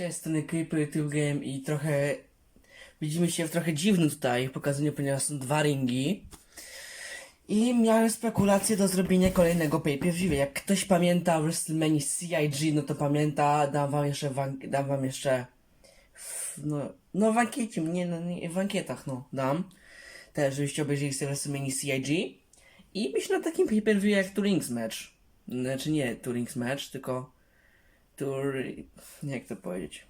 Cześć, strony Creeper Tube Game i trochę... Widzimy się w trochę dziwnym tutaj pokazaniu, ponieważ są dwa ringi. I miałem spekulację do zrobienia kolejnego pay-per-view. Jak ktoś pamięta WrestleMania CIG, no to pamięta, dam wam jeszcze, dam wam jeszcze, no, no w ankiecie, nie, no, nie, w ankietach, no, dam. Też, żebyście obejrzeli sobie WrestleMania CIG. I myślę na takim pay-per-view jak Turing's Match. Znaczy nie Turing's Match, tylko Tur... jak to powiedzieć?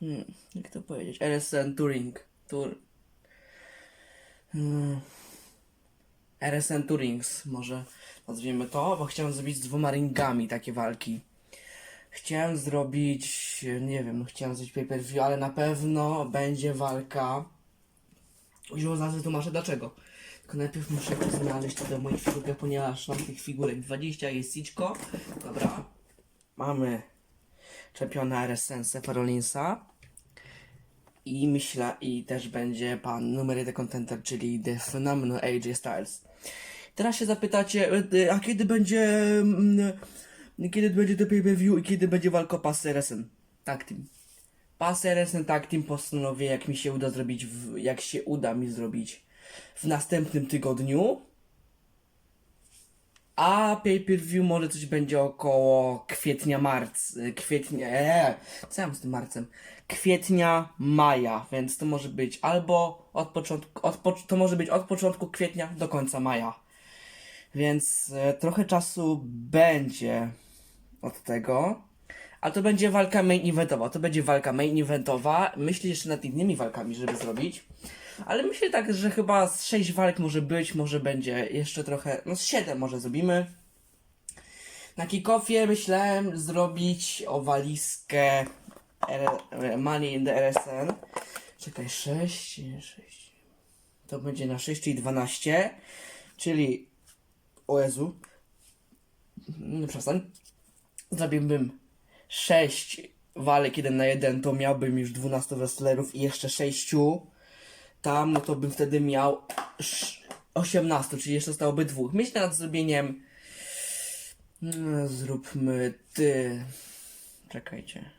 Hmm, jak to powiedzieć? RSN Turing. Tur... Hmm. RSN Turings, może nazwijmy to, bo chciałem zrobić z dwoma ringami takie walki. Chciałem zrobić, nie wiem, chciałem zrobić pay-per-view, ale na pewno będzie walka. Już zaraz wytłumaczę dlaczego. Tylko najpierw muszę znaleźć tutaj moich figurkach, ponieważ mam tych figurek 20, jest Siczko. Dobra. Mamy czempiona RSN Sefa Rollinsa. I myślę, i też będzie pan numer jeden contender, czyli The Phenomenal AJ Styles. Teraz się zapytacie, e, a kiedy będzie, mm, kiedy będzie to pay-per-view i kiedy będzie walka o pas RSN? Tag Team. Pas RSN Tag Team postanowię, jak mi się uda zrobić, w, jak się uda mi zrobić w następnym tygodniu. A pay-per-view może coś będzie około kwietnia, marc, y, kwietnia, eee, co ja mam z tym marcem? Kwietnia, maja, więc to może być albo od początku, od, po- to może być od początku kwietnia do końca maja. Więc e, trochę czasu będzie od tego. A to będzie walka main eventowa. To będzie walka main eventowa. Myślę jeszcze nad innymi walkami, żeby zrobić. Ale myślę tak, że chyba z 6 walk może być, może będzie jeszcze trochę, no z 7 może zrobimy. Na kickoffie myślałem zrobić owaliskę R- Money in the RSN. Czekaj, 6, 6. To będzie na 6, czyli 12. Czyli, o Jezu. Nie przestań. Zrobiłbym 6 walek 1 na 1, to miałbym już 12 wrestlerów i jeszcze 6 tam, no to bym wtedy miał sz- 18, czyli jeszcze zostałoby dwóch. Myślę nad zrobieniem. No, zróbmy ty. Czekajcie.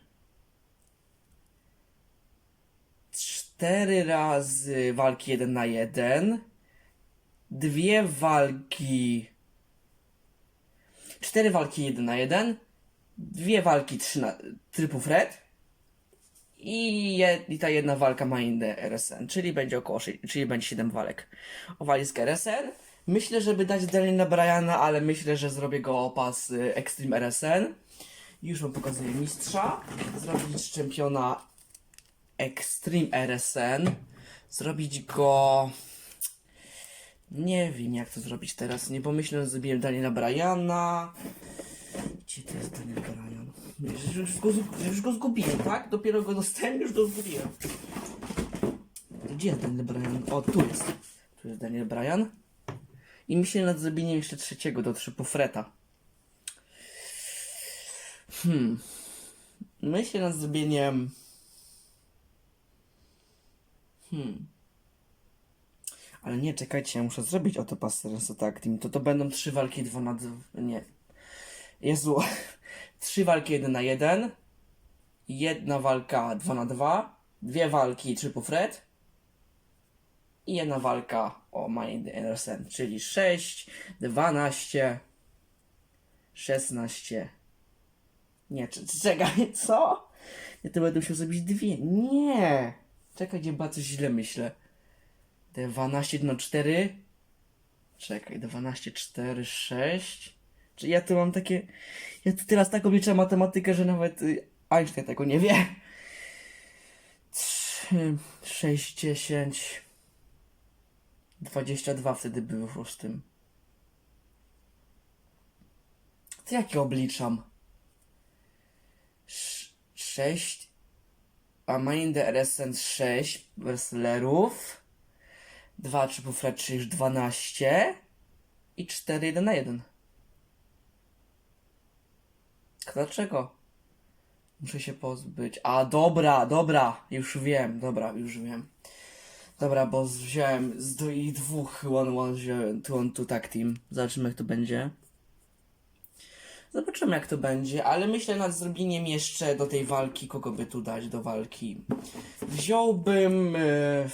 Cztery razy walki jeden na jeden. Dwie walki. Cztery walki jeden na jeden. Dwie walki trzy na trypu Fred. I, je, I ta jedna walka ma inne RSN, czyli będzie około, czyli będzie 7 walek. O walizkę RSN. Myślę, żeby dać Daniela Bryana, ale myślę, że zrobię go o pas y, Extreme RSN. Już wam pokazuję mistrza. Zrobić czempiona Extreme RSN. Zrobić go... Nie wiem jak to zrobić teraz. Nie pomyślę, że zrobiłem Daniela Bryana. Gdzie to jest Daniel? Już, go, już go zgubiłem, tak? Dopiero go dostałem, już go zgubiłem. Gdzie jest Daniel Bryan? O, tu jest. Tu jest Daniel Bryan. I myślę nad zrobieniem jeszcze trzeciego do trzypu Freta. Hmm. Myślę nad zrobieniem... Hmm. Ale nie, czekajcie, ja muszę zrobić oto Pasterenso Tag Team. To to będą trzy walki dwa na dwa... Nie. Jezu. Trzy walki 1 na 1. Jedna walka 2 na 2. Dwie walki triple threat. I jedna walka o Mind Anderson, czyli 6, 12, 16. Nie, czekaj, co? Ja to będę musiał zrobić dwie. Nie! Czekaj, gdzie bardzo źle myślę. 12 na 4. Czekaj, 12, 4, 6. Ja tu mam takie. Ja tu teraz tak obliczam matematykę, że nawet y, Einstein tego nie wie. 3, 6, 10. 22 wtedy by wyszło z tym. To jak ja obliczam? 6. A Mind RSN 6 wrestlerów. 2 triple threat, czyli już 12. I 4 1 na 1. Dlaczego? Muszę się pozbyć. A dobra, dobra, już wiem, dobra, już wiem. Dobra, bo wziąłem z do ich dwóch one one wziąłem two on two tag team. Zobaczymy jak to będzie. Zobaczymy jak to będzie, ale myślę nad zrobieniem jeszcze do tej walki, kogo by tu dać do walki. Wziąłbym e,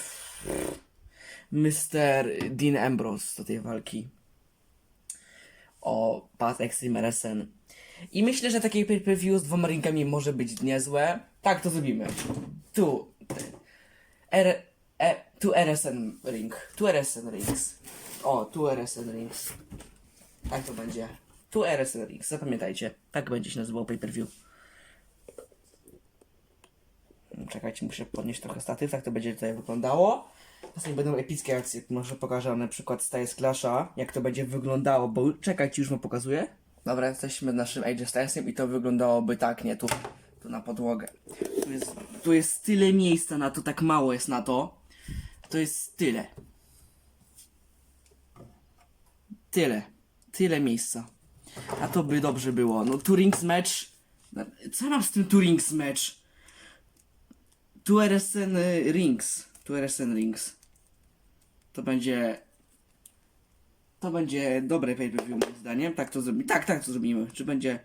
Mr. Dean Ambrose do tej walki. O Path Extreme. I myślę, że takie pay-per-view z dwoma ringami może być niezłe. Tak, to zrobimy. Tu. R, e, tu RSN ring. Tu RSN rings. O, tu RSN rings. Tak to będzie. Tu RSN rings. Zapamiętajcie. Tak będzie się nazywał pay-per-view. Czekajcie, muszę podnieść trochę statyw, tak to będzie tutaj wyglądało. Czasami będą epickie akcje, może pokażę na przykład z Clasha, jak to będzie wyglądało, bo czekajcie, już wam pokazuję. Dobra, jesteśmy naszym AJ Stylesem i to wyglądałoby tak, nie, tu, tu na podłogę. Tu jest, tu jest tyle miejsca na to, tak mało jest na to. To jest tyle. Tyle. Tyle miejsca. A to by dobrze było. No Turings match. Co mam z tym Turings match? Tu RSN Rings. Tu RSN Rings. To będzie. To będzie dobre pay-per-view moim zdaniem. Tak to zrobimy. Tak, tak to zrobimy. Czy będzie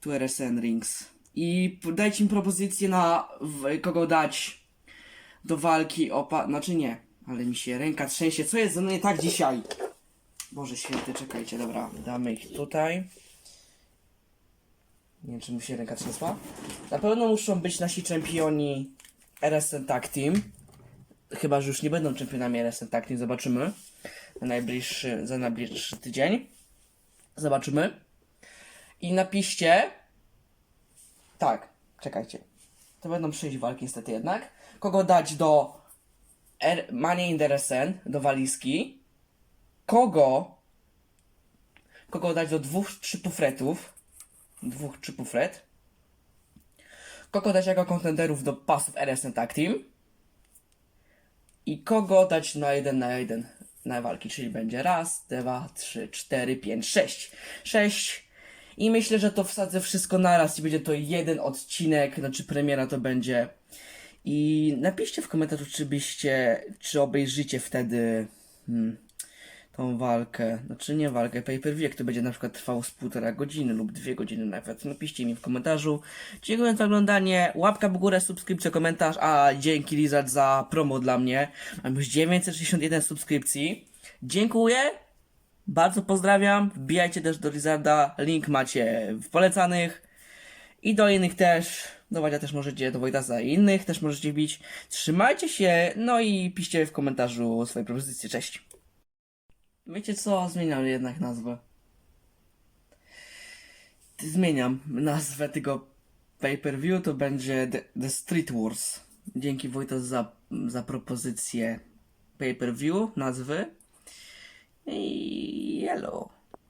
tu RSN Rings. I dajcie mi propozycję na w, kogo dać do walki o pa... Znaczy nie. Ale mi się ręka trzęsie. Co jest ze mną tak dzisiaj? Boże święty, czekajcie, dobra. Damy ich tutaj. Nie wiem, czy mi się ręka trzęsła. Na pewno muszą być nasi czempioni RSN Tag Team. Chyba, że już nie będą czempionami RSN Tag Team, zobaczymy. Na najbliższy, za najbliższy tydzień. Zobaczymy. I napiszcie. Tak, czekajcie. To będą przyjść walki niestety jednak. Kogo dać do R- Money in the RSN, do walizki. Kogo kogo dać do dwóch trzypufretów. Dwóch trzypufret. Kogo dać jako kontenderów do pasów RSN Tag Team. I kogo dać na jeden na jeden na walki, czyli będzie raz, dwa, trzy, cztery, pięć, sześć. Sześć. I myślę, że to wsadzę wszystko naraz i będzie to jeden odcinek, znaczy premiera to będzie. I napiszcie w komentarzu, czy byście, czy obejrzycie wtedy hmm, tą walkę. Znaczy nie walkę, pay-per-view, jak to będzie na przykład trwało z półtora godziny lub dwie godziny nawet. Napiszcie mi w komentarzu. Dziękuję za oglądanie. Łapka w górę, subskrypcja, komentarz. A dzięki Lizard za promo dla mnie. Mam już 961 subskrypcji. Dziękuję. Bardzo pozdrawiam. Wbijajcie też do Lizarda. Link macie w polecanych. I do innych też. Do Wadzia też możecie, do Wojtasa i innych też możecie wbić. Trzymajcie się, no i piszcie w komentarzu swoje propozycje. Cześć. Wiecie co? Zmieniam jednak nazwę. Zmieniam nazwę tego pay-per-view, to będzie The, The Street Wars. Dzięki Wojtas za, za propozycję pay-per-view, nazwy. I yellow.